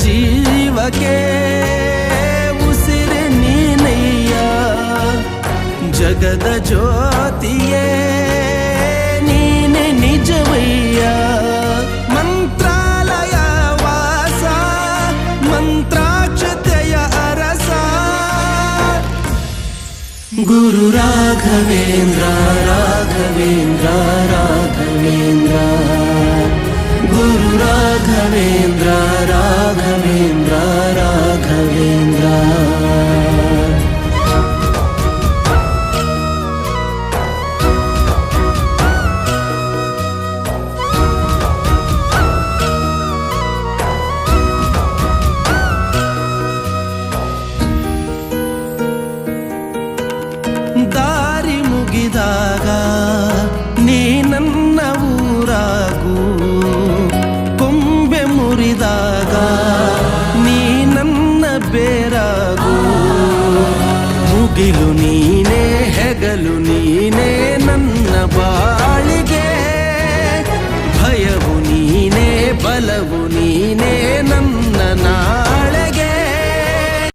ಜೀವಕ್ಕೆ ಉಸಿರು ನೀನಯ್ಯ ಜಗದ ಜ್ಯೋತಿಯೇ ನೀನೆ ನಿಜವಯ್ಯ ಮಂತ್ರಾಲಯ ವಾಸ ಮಂತ್ರಾಕ್ಷತೆಯ ಅರಸ ಗುರು ರಾಘವೇಂದ್ರ ರಾಘವೇಂದ್ರ ರಾಘವೇಂದ್ರ ಗುರು ರಾಘವೇಂದ್ರ ಬಾಗಿಲು ನೀನೇ ಹೆಗಲು ನೀನೇ ನನ್ನ ಬಾಳಿಗೆ. ಭಯವು ನೀನೇ ಬಲವು ನೀ